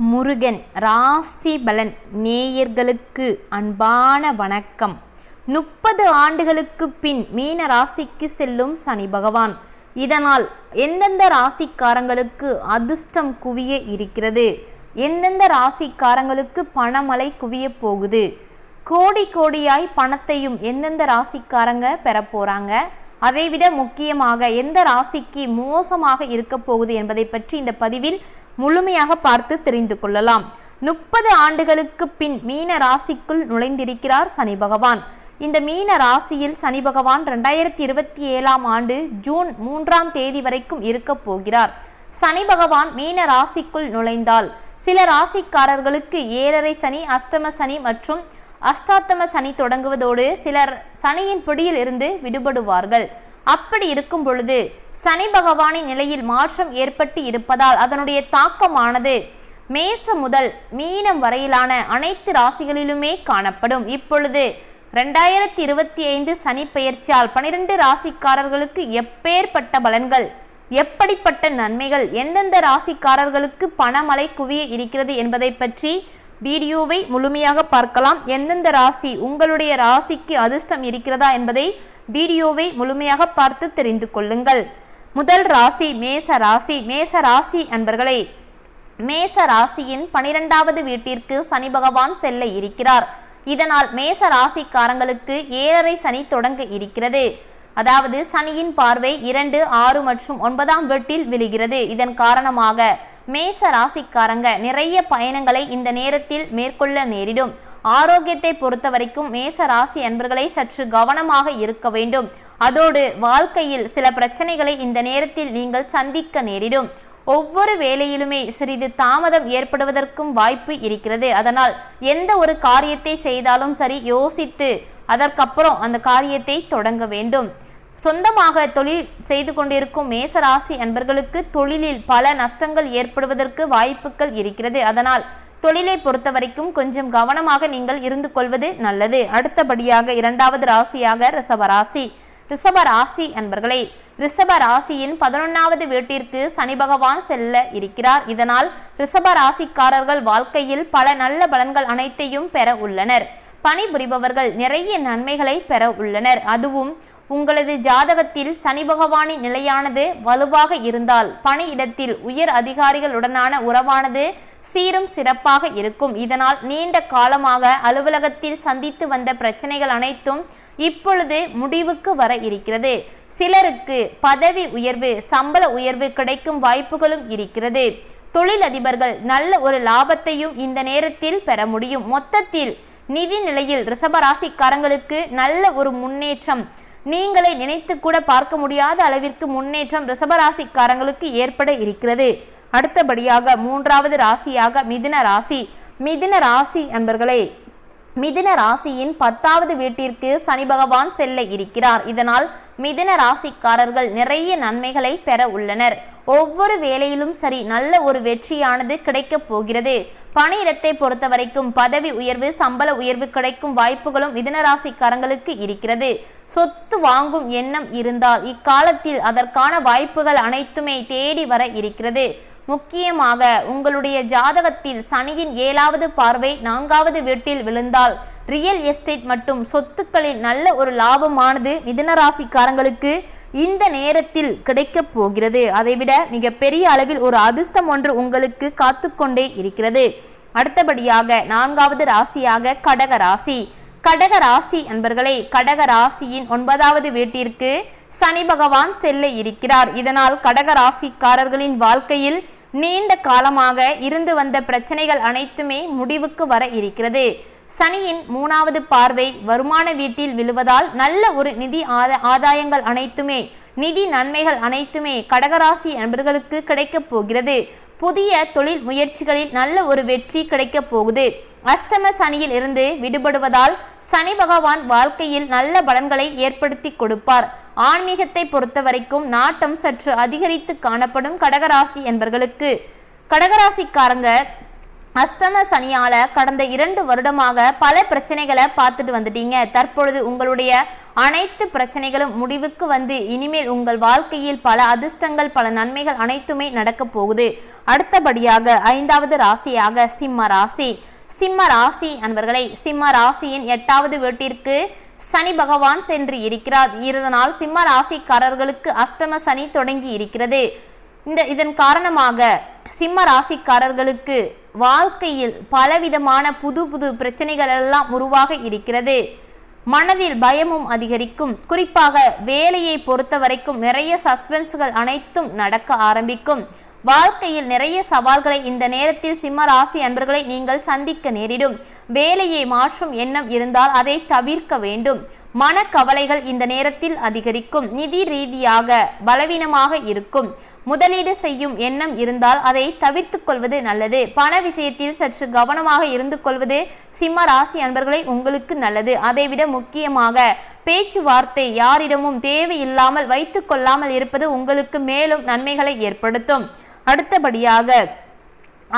முருகன் ராசி பலன் நேயர்களுக்கு அன்பான வணக்கம். முப்பது ஆண்டுகளுக்கு பின் மீன ராசிக்கு செல்லும் சனி பகவான். இதனால் எந்தெந்த ராசிக்காரங்களுக்கு அதிர்ஷ்டம் குவிய இருக்கிறது? எந்தெந்த ராசிக்காரங்களுக்கு பணமழை குவிய போகுது? கோடி கோடியாய் பணத்தையும் எந்தெந்த ராசிக்காரங்க பெற போறாங்க? அதைவிட முக்கியமாக எந்த ராசிக்கு மோசமாக இருக்க போகுது என்பதை பற்றி இந்த பதிவில் முழுமையாக பார்த்து தெரிந்து கொள்ளலாம். முப்பது ஆண்டுகளுக்கு பின் மீன ராசிக்குள் நுழைந்திருக்கிறார் சனி பகவான். இந்த மீன ராசியில் சனி பகவான் ரெண்டாயிரத்தி இருபத்தி ஏழாம் ஆண்டு ஜூன் மூன்றாம் தேதி வரைக்கும் இருக்க போகிறார். சனி பகவான் மீன ராசிக்குள் நுழைந்தால் சில ராசிக்காரர்களுக்கு ஏழரை சனி அஷ்டம சனி மற்றும் அஷ்டாத்தம சனி தொடங்குவதோடு சிலர் சனியின் பிடியில் இருந்து விடுபடுவார்கள். அப்படி இருக்கும் பொழுது சனி பகவானின் நிலையில் மாற்றம் ஏற்பட்டு இருப்பதால் அதனுடைய தாக்கமானது மேச முதல் மீனம் வரையிலான அனைத்து ராசிகளிலுமே காணப்படும். இப்பொழுது ரெண்டாயிரத்தி இருபத்தி ஐந்து சனி பெயர்ச்சியால் பனிரெண்டு ராசிக்காரர்களுக்கு எப்பேற்பட்ட பலன்கள் எப்படிப்பட்ட நன்மைகள் எந்தெந்த ராசிக்காரர்களுக்கு பணமழை குவிய இருக்கிறது என்பதை பற்றி வீடியோவை முழுமையாக பார்க்கலாம். எந்தெந்த ராசி உங்களுடைய ராசிக்கு அதிர்ஷ்டம் இருக்கிறதா என்பதை வீடியோவை முழுமையாக பார்த்து தெரிந்து கொள்ளுங்கள். முதல் ராசி மேச ராசி. மேச ராசி அன்பர்களே மேச ராசியின் பனிரெண்டாவது வீட்டிற்கு சனி பகவான் செல்ல இருக்கிறார். இதனால் மேச ராசிக்காரங்களுக்கு ஏழரை சனி தொடங்க இருக்கிறது. அதாவது சனியின் பார்வை இரண்டு ஆறு மற்றும் ஒன்பதாம் வீட்டில் விழுகிறது. இதன் காரணமாக மேச ராசிக்காரங்க நிறைய பயணங்களை இந்த நேரத்தில் மேற்கொள்ள நேரிடும். ஆரோக்கியத்தை பொறுத்த வரைக்கும் மேச ராசி அன்பர்களை சற்று கவனமாக இருக்க வேண்டும். அதோடு வாழ்க்கையில் சில பிரச்சனைகளை இந்த நேரத்தில் நீங்கள் சந்திக்க நேரிடும். ஒவ்வொரு வேலையிலுமே சிறிது தாமதம் ஏற்படுவதற்கும் வாய்ப்பு இருக்கிறது. அதனால் எந்த ஒரு காரியத்தை செய்தாலும் சரி யோசித்து அதற்கப்புறம் அந்த காரியத்தை தொடங்க வேண்டும். சொந்தமாக தொழில் செய்து கொண்டிருக்கும் மேச ராசி அன்பர்களுக்கு தொழிலில் பல நஷ்டங்கள் ஏற்படுவதற்கு வாய்ப்புகள் இருக்கிறது. அதனால் தொழிலை பொறுத்த வரைக்கும் கொஞ்சம் கவனமாக நீங்கள் இருந்து கொள்வது நல்லது. அடுத்தபடியாக இரண்டாவது ராசியாக ரிஷபராசி. ரிஷப ராசி அன்பர்களே ரிஷப ராசியின் பதினொன்னாவது வீட்டிற்கு சனி பகவான் செல்ல இருக்கிறார். இதனால் ரிஷப ராசிக்காரர்கள் வாழ்க்கையில் பல நல்ல பலன்கள் அனைத்தையும் பெற உள்ளனர். பணிபுரிபவர்கள் நிறைய நன்மைகளை பெற உள்ளனர். அதுவும் உங்களது ஜாதகத்தில் சனி பகவானின் நிலையானது வலுவாக இருந்தால் பணியிடத்தில் உயர் அதிகாரிகளுடனான உறவானது சீரும் சிறப்பாக இருக்கும். இதனால் நீண்ட காலமாக அலுவலகத்தில் சந்தித்து வந்த பிரச்சனைகள் அனைத்தும் இப்பொழுது முடிவுக்கு வர இருக்கிறது. சிலருக்கு பதவி உயர்வு சம்பள உயர்வு கிடைக்கும் வாய்ப்புகளும் இருக்கிறது. தொழிலதிபர்கள் நல்ல ஒரு லாபத்தையும் இந்த நேரத்தில் பெற முடியும். மொத்தத்தில் நிதி நிலையில் ரிஷபராசிக்காரங்களுக்கு நல்ல ஒரு முன்னேற்றம் நீங்களை நினைத்து கூட பார்க்க முடியாத அளவிற்கு முன்னேற்றம் ரிஷபராசிக்காரங்களுக்கு ஏற்பட இருக்கிறது. அடுத்தபடியாக மூன்றாவது ராசியாக மிதுன ராசி. மிதுன ராசி அன்பர்களே மிதுன ராசியின் பத்தாவது வீட்டிற்கு சனி பகவான் செல்ல இருக்கிறார். இதனால் மிதுன ராசிக்காரர்கள் நிறைய நன்மைகளை பெற உள்ளனர். ஒவ்வொரு வேலையிலும் சரி நல்ல ஒரு வெற்றியானது கிடைக்கப் போகிறது. பணியிடத்தை பொறுத்த வரைக்கும் பதவி உயர்வு சம்பள உயர்வு கிடைக்கும் வாய்ப்புகளும் மிதின ராசிக்காரங்களுக்கு இருக்கிறது. சொத்து வாங்கும் எண்ணம் இருந்தால் இக்காலத்தில் அதற்கான வாய்ப்புகள் அனைத்துமே தேடி வர இருக்கிறது. முக்கியமாக உங்களுடைய ஜாதகத்தில் சனியின் ஏழாவது பார்வை நான்காவது வீட்டில் விழுந்தால் ரியல் எஸ்டேட் மற்றும் சொத்துக்களில் நல்ல ஒரு லாபமானது மிதனராசிக்காரங்களுக்கு இந்த நேரத்தில் கிடைக்கப் போகிறது. அதைவிட மிகப்பெரிய அளவில் ஒரு அதிர்ஷ்டம் ஒன்று உங்களுக்கு காத்துக்கொண்டே இருக்கிறது. அடுத்தபடியாக நான்காவது ராசியாக கடக ராசி. கடக ராசி அன்பர்களே கடக ராசியின் ஒன்பதாவது வீட்டிற்கு சனி பகவான் செல்ல இருக்கிறார். இதனால் கடக ராசிக்காரர்களின் வாழ்க்கையில் நீண்ட காலமாக இருந்து வந்த பிரச்சனைகள் அனைத்துமே முடிவுக்கு வர இருக்கிறது. சனியின் மூணாவது பார்வை வருமான வீட்டில் விழுவதால் நல்ல ஒரு நிதி ஆதாயங்கள் அனைத்துமே நிதி நன்மைகள் அனைத்துமே கடகராசி நண்பர்களுக்கு கிடைக்கப் போகிறது. புதிய தொழில் முயற்சிகளில் நல்ல ஒரு வெற்றி கிடைக்கப் போகுது. அஷ்டம சனியில் இருந்து விடுபடுவதால் சனி பகவான் வாழ்க்கையில் நல்ல பலன்களை ஏற்படுத்தி கொடுப்பார். ஆன்மீகத்தை பொறுத்த வரைக்கும் நாட்டம் சற்று அதிகரித்து காணப்படும் கடகராசி என்பர்களுக்கு. கடகராசிக்காரங்க அஷ்டம சனியால கடந்த இரண்டு வருடமாக பல பிரச்சனைகளை பார்த்துட்டு வந்துட்டீங்க. தற்பொழுது உங்களுடைய அனைத்து பிரச்சனைகளும் முடிவுக்கு வந்து இனிமேல் உங்கள் வாழ்க்கையில் பல அதிர்ஷ்டங்கள் பல நன்மைகள் அனைத்துமே நடக்கப் போகுது. அடுத்தபடியாக ஐந்தாவது ராசியாக சிம்ம ராசி. சிம்ம ராசி அன்பர்களை சிம்ம ராசியின் எட்டாவது வீட்டிற்கு சனி பகவான் சென்று இருக்கிறார். இதனால் சிம்ம ராசிக்காரர்களுக்கு அஷ்டம சனி தொடங்கி இருக்கிறது. இந்த இதன் காரணமாக சிம்ம ராசிக்காரர்களுக்கு வாழ்க்கையில் பலவிதமான புது புது பிரச்சனைகள் எல்லாம் உருவாக இருக்கிறது. மனதில் பயமும் அதிகரிக்கும். குறிப்பாக வேலையை பொறுத்த வரைக்கும் நிறைய சஸ்பென்ஸ்கள் அனைத்தும் நடக்க ஆரம்பிக்கும். வாழ்க்கையில் நிறைய சவால்களை இந்த நேரத்தில் சிம்ம ராசி அன்பர்களை நீங்கள் சந்திக்க நேரிடும். வேலையை மாற்றும் எண்ணம் இருந்தால் அதை தவிர்க்க வேண்டும். மனக்கவலைகள் இந்த நேரத்தில் அதிகரிக்கும். நிதி ரீதியாக பலவீனமாக இருக்கும். முதலீடு செய்யும் எண்ணம் இருந்தால் அதை தவிர்த்து கொள்வது நல்லது. பண விஷயத்தில் சற்று கவனமாக இருந்து கொள்வது சிம்ம ராசி அன்பர்களை உங்களுக்கு நல்லது. அதைவிட முக்கியமாக பேச்சுவார்த்தை யாரிடமும் தேவையில்லாமல் வைத்து கொள்ளாமல் இருப்பது உங்களுக்கு மேலும் நன்மைகளை ஏற்படுத்தும். அடுத்தபடியாக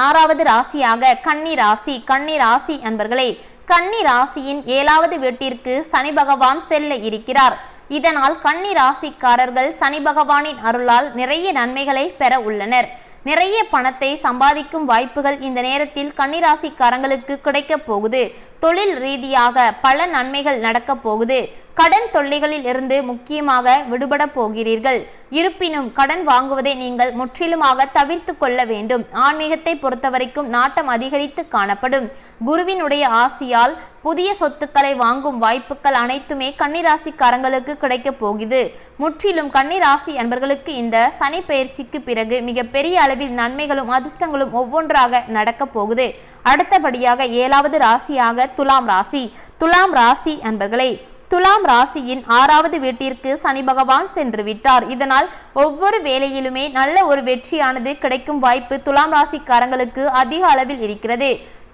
ஆறாவது ராசியாக கன்னி ராசி கன்னி ராசி அன்பர்களே கன்னி ராசியின் ஏழாவது வீட்டிற்கு சனி பகவான் செல்ல இருக்கிறார். இதனால் கன்னி ராசிக்காரர்கள் சனி பகவானின் அருளால் நிறைய நன்மைகளை பெற உள்ளனர். நிறைய பணத்தை சம்பாதிக்கும் வாய்ப்புகள் இந்த நேரத்தில் கன்னிராசிக்காரங்களுக்கு கிடைக்கப் போகுது. தொழில் ரீதியாக பல நன்மைகள் நடக்கப் போகுது. கடன் தொல்லைகளில் இருந்து முக்கியமாக விடுபட போகிறீர்கள். இருப்பினும் கடன் வாங்குவதை நீங்கள் முற்றிலுமாக தவிர்த்து கொள்ள வேண்டும். ஆன்மீகத்தை பொறுத்தவரைக்கும் நாட்டம் அதிகரித்து காணப்படும். குருவினுடைய ஆசியால் புதிய சொத்துக்களை வாங்கும் வாய்ப்புகள் அனைத்துமே கன்னிராசிக்காரங்களுக்கு கிடைக்கப் போகுது. முற்றிலும் கன்னிராசி அன்பர்களுக்கு இந்த சனி பயிற்சிக்கு பிறகு மிகப்பெரிய அளவில் நன்மைகளும் அதிர்ஷ்டங்களும் ஒவ்வொன்றாக நடக்கப் போகுது. அடுத்தபடியாக ஏழாவது ராசியாக துலாம் ராசி. துலாம் ராசி அன்பர்களை துலாம் ராசியின் ஆறாவது வீட்டிற்கு சனி பகவான் சென்று விட்டார். இதனால் ஒவ்வொரு வேலையிலுமே நல்ல ஒரு வெற்றியானது கிடைக்கும் வாய்ப்பு துலாம் ராசிக்காரங்களுக்கு அதிக அளவில் இருக்கிறது.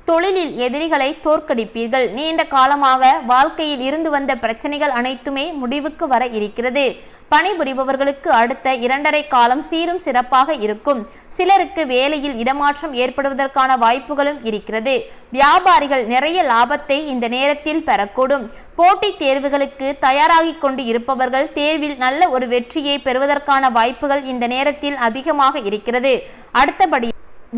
தொழிலில் எதிரிகளை தோற்கடிப்பீர்கள். நீண்ட காலமாக வாழ்க்கையில் இருந்து வந்த பிரச்சனைகள் அனைத்துமே முடிவுக்கு வர இருக்கிறது. பணிபுரிபவர்களுக்கு அடுத்த இரண்டரை காலம் சீரும் சிறப்பாக இருக்கும். சிலருக்கு வேலையில் இடமாற்றம் ஏற்படுவதற்கான வாய்ப்புகளும் இருக்கிறது. வியாபாரிகள் நிறைய லாபத்தை இந்த நேரத்தில் பெறக்கூடும். போட்டித் தேர்வுகளுக்கு தயாராகி கொண்டு இருப்பவர்கள் தேர்வில் நல்ல ஒரு வெற்றியை பெறுவதற்கான வாய்ப்புகள் இந்த நேரத்தில் அதிகமாக இருக்கிறது. அடுத்தபடி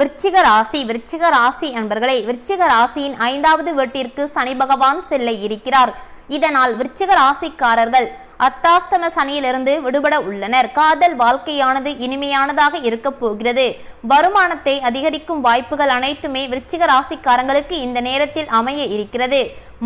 விருச்சிக ராசி விருச்சிக ராசி என்பர்களே விருச்சிக ராசியின் ஐந்தாவது வீட்டிற்கு சனி பகவான் செல்ல இருக்கிறார். இதனால் விருச்சிக ராசிக்காரர்கள் அத்தாஷ்டம சனியிலிருந்து விடுபட உள்ளனர். காதல் வாழ்க்கையானது இனிமையானதாக இருக்க போகிறது. வருமானத்தை அதிகரிக்கும் வாய்ப்புகள் அனைத்துமே விருச்சிக ராசிக்காரங்களுக்கு இந்த நேரத்தில் அமைய இருக்கிறது.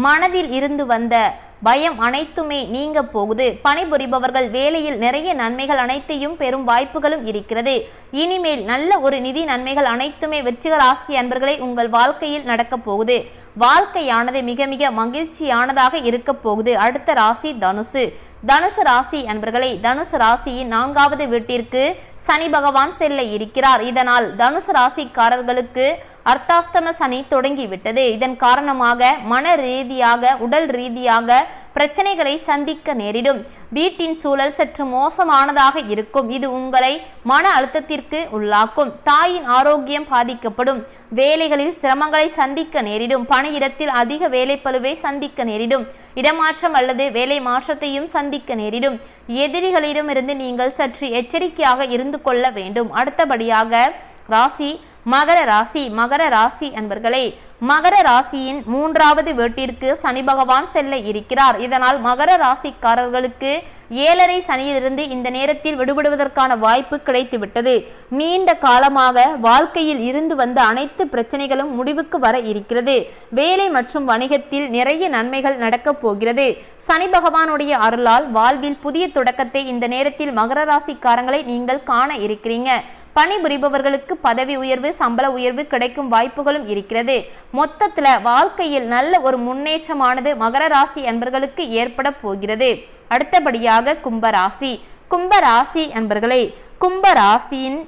மனதில் இருந்து வந்த பயம் அனைத்துமே நீங்க போகுது. பணிபுரிபவர்கள் வேலையில் நிறைய நன்மைகள் அனைத்தையும் பெறும் வாய்ப்புகளும் இருக்கிறது. இனிமேல் நல்ல ஒரு நிதி நன்மைகள் அனைத்துமே வெற்றிக ராசி அன்பர்களை உங்கள் வாழ்க்கையில் நடக்கப் போகுது. வாழ்க்கையானது மிக மிக மகிழ்ச்சியானதாக இருக்க போகுது. அடுத்த ராசி தனுசு. தனுசு ராசி அன்பர்களை தனுசு ராசியின் நான்காவது வீட்டிற்கு சனி பகவான் செல்ல இருக்கிறார். இதனால் தனுசு ராசிக்காரர்களுக்கு அர்த்தாஷ்டம சனி தொடங்கிவிட்டது. இதன் காரணமாக மன ரீதியாக உடல் ரீதியாக பிரச்சனைகளை சந்திக்க நேரிடும். வீட்டின் சூழல் சற்று மோசமானதாக இருக்கும். இது உங்களை மன அழுத்தத்திற்கு உள்ளாக்கும். தாயின் ஆரோக்கியம் பாதிக்கப்படும். வேலைகளில் சிரமங்களை சந்திக்க நேரிடும். பணியிடத்தில் அதிக வேலைப்பளுவை சந்திக்க நேரிடும். இடமாற்றம் அல்லது வேலை மாற்றத்தையும் சந்திக்க நேரிடும். எதிரிகளிடமிருந்து நீங்கள் சற்று எச்சரிக்கையாக இருந்து கொள்ள வேண்டும். அடுத்தபடியாக ராசி மகர ராசி மகர ராசி என்பர்களே மகர ராசியின் மூன்றாவது வீட்டிற்கு சனி பகவான் செல்ல இருக்கிறார். இதனால் மகர ராசிக்காரர்களுக்கு ஏழரை சனியிலிருந்து இந்த நேரத்தில் விடுபடுவதற்கான வாய்ப்பு கிடைத்துவிட்டது. நீண்ட காலமாக வாழ்க்கையில் இருந்து வந்த அனைத்து பிரச்சனைகளும் முடிவுக்கு வர இருக்கிறது. வேலை மற்றும் வணிகத்தில் நிறைய நன்மைகள் நடக்கப் போகிறது. சனி பகவானுடைய அருளால் வாழ்வில் புதிய தொடக்கத்தை இந்த நேரத்தில் மகர ராசிக்காரங்களை நீங்கள் காண இருக்கிறீங்க. பணிபுரிபவர்களுக்கு பதவி உயர்வு சம்பள உயர்வு கிடைக்கும் வாய்ப்புகளும் இருக்கிறது. மொத்தத்துல வாழ்க்கையில் நல்ல ஒரு முன்னேற்றமானது மகர ராசி என்பர்களுக்கு ஏற்பட போகிறது. அடுத்தபடியாக கும்பராசி கும்பராசி என்பர்களே கும்பராசியின்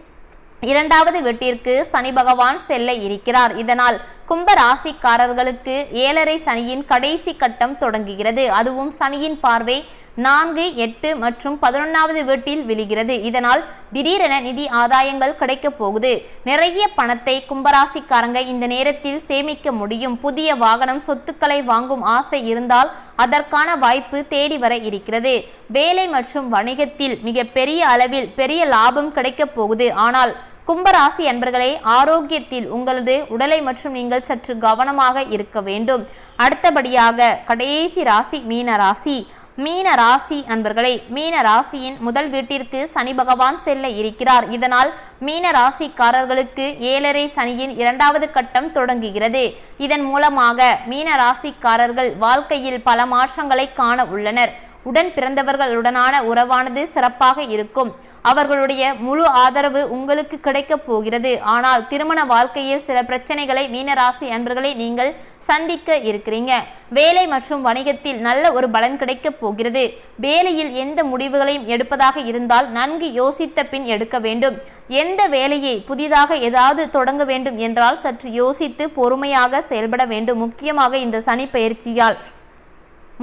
இரண்டாவது வீட்டிற்கு சனி பகவான் செல்ல இருக்கிறார். இதனால் கும்ப ராசிக்காரர்களுக்கு ஏழரை சனியின் கடைசி கட்டம் தொடங்குகிறது. அதுவும் சனியின் பார்வை நான்கு எட்டு மற்றும் பதினொன்றாவது வீட்டில் விழுகிறது. இதனால் திடீரென நிதி ஆதாயங்கள் கிடைக்கப் போகுது. நிறைய பணத்தை கும்பராசிக்காரங்க இந்த நேரத்தில் சேமிக்க முடியும். புதிய வாகனம் சொத்துக்களை வாங்கும் ஆசை இருந்தால் அதற்கான வாய்ப்பு தேடி வர இருக்கிறது. வேலை மற்றும் வணிகத்தில் மிக பெரிய அளவில் பெரிய லாபம் கிடைக்கப் போகுது. ஆனால் கும்பராசி அன்பர்களே ஆரோக்கியத்தில் உங்களது உடலை மற்றும் நீங்கள் சற்று கவனமாக இருக்க வேண்டும். அடுத்தபடியாக கடைசி ராசி மீன ராசி. மீன ராசி அன்பர்களே மீன ராசியின் முதல் வீட்டிற்கு சனி பகவான் செல்ல இருக்கிறார். இதனால் மீன ராசிக்காரர்களுக்கு ஏழரை சனியின் இரண்டாவது கட்டம் தொடங்குகிறது. இதன் மூலமாக மீன ராசிக்காரர்கள் வாழ்க்கையில் பல மாற்றங்களை காண உள்ளனர். உடன் பிறந்தவர்களுடனான உறவானது சிறப்பாக இருக்கும். அவர்களுடைய முழு ஆதரவு உங்களுக்கு கிடைக்கப் போகிறது. ஆனால் திருமண வாழ்க்கையில் சில பிரச்சனைகளை மீனராசி அன்பர்களை நீங்கள் சந்திக்க இருக்கிறீங்க. வேலை மற்றும் வணிகத்தில் நல்ல ஒரு பலன் கிடைக்கப் போகிறது. வேலையில் எந்த முடிவுகளையும் எடுப்பதாக இருந்தால் நன்கு யோசித்த பின் எடுக்க வேண்டும். எந்த வேலையை புதிதாக ஏதாவது தொடங்க வேண்டும் என்றால் சற்று யோசித்து பொறுமையாக செயல்பட வேண்டும். முக்கியமாக இந்த சனி பயிற்சியால்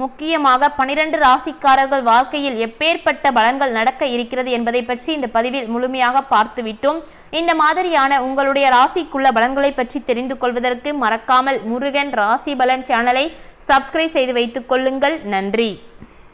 முக்கியமாக பனிரெண்டு ராசிக்காரர்கள் வாழ்க்கையில் எப்பேற்பட்ட பலன்கள் நடக்க இருக்கிறது என்பதை பற்றி இந்த பதிவில் முழுமையாக பார்த்துவிட்டோம். இந்த மாதிரியான உங்களுடைய ராசிக்குள்ள பலன்களை பற்றி தெரிந்து கொள்வதற்கு மறக்காமல் முருகன் ராசி பலன் சேனலை சப்ஸ்கிரைப் செய்து வைத்துக் கொள்ளுங்கள். நன்றி.